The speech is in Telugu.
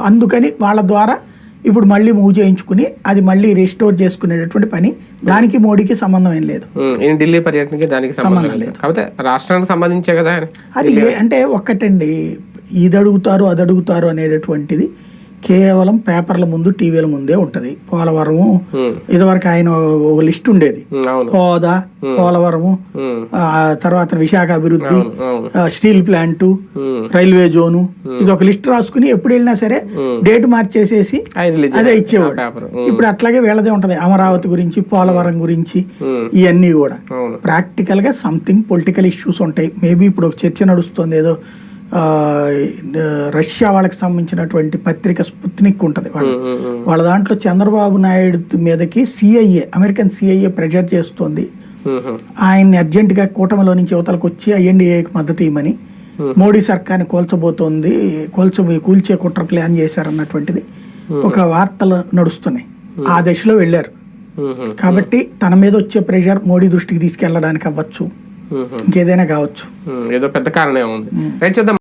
అందుకని వాళ్ళ ద్వారా ఇప్పుడు మళ్ళీ మూవ్ చేయించుకుని అది మళ్ళీ రిస్టోర్ చేసుకునేటటువంటి పని. దానికి మోడీకి సంబంధం ఏం లేదు. ఢిల్లీ పర్యటనకి దానికి సంబంధం లేదు. కాకపోతే రాష్ట్రానికి సంబంధించే కదా అది అంటే ఒక్కటండి ఇది అడుగుతారు అది అడుగుతారు అనేటటువంటిది కేవలం పేపర్ల ముందు టీవీల ముందే ఉంటది. పోలవరము ఉమ్, ఇదివరకు ఆయన ఒక లిస్ట్ ఉండేది. హోదా పోలవరము తర్వాత విశాఖ అభివృద్ధి స్టీల్ ప్లాంట్ రైల్వే జోను ఇది ఒక లిస్ట్ రాసుకుని ఎప్పుడు వెళ్ళినా సరే డేట్ మార్చేసేసి అదే ఇచ్చేవాడు. ఇప్పుడు అట్లాగే వీళ్ళదే ఉంటది. అమరావతి గురించి పోలవరం గురించి ఇవన్నీ కూడా. ప్రాక్టికల్గా సంథింగ్ పొలిటికల్ ఇష్యూస్ ఉంటాయి. మేబీ ఇప్పుడు ఒక చర్చ నడుస్తుంది. ఏదో రష్యా వాళ్ళకి సంబంధించినటువంటి పత్రిక స్పుత్నిక్ ఉంటుంది వాళ్ళ. వాళ్ళ దాంట్లో చంద్రబాబు నాయుడు మీదకి సిఐఏ అమెరికన్ సిఐఏ ప్రెజర్ చేస్తుంది. ఆయన్ని అర్జెంటుగా కూటమిలో నుంచి యువతలకు వచ్చి ఐఎన్డీఏకి మద్దతు ఇవ్వమని మోడీ సర్కార్ని కూల్చబోతోంది కూల్చ కూల్చే కుట్ర ప్లాన్ చేశారన్నటువంటిది ఒక వార్తలు నడుస్తున్నాయి. ఆ దశలో వెళ్ళారు. కాబట్టి తన మీద వచ్చే ప్రెషర్ మోడీ దృష్టికి తీసుకెళ్ళడానికి అవ్వచ్చు. ఇంకేదైనా కావచ్చు. ఏదో పెద్ద కారణం ఉంది.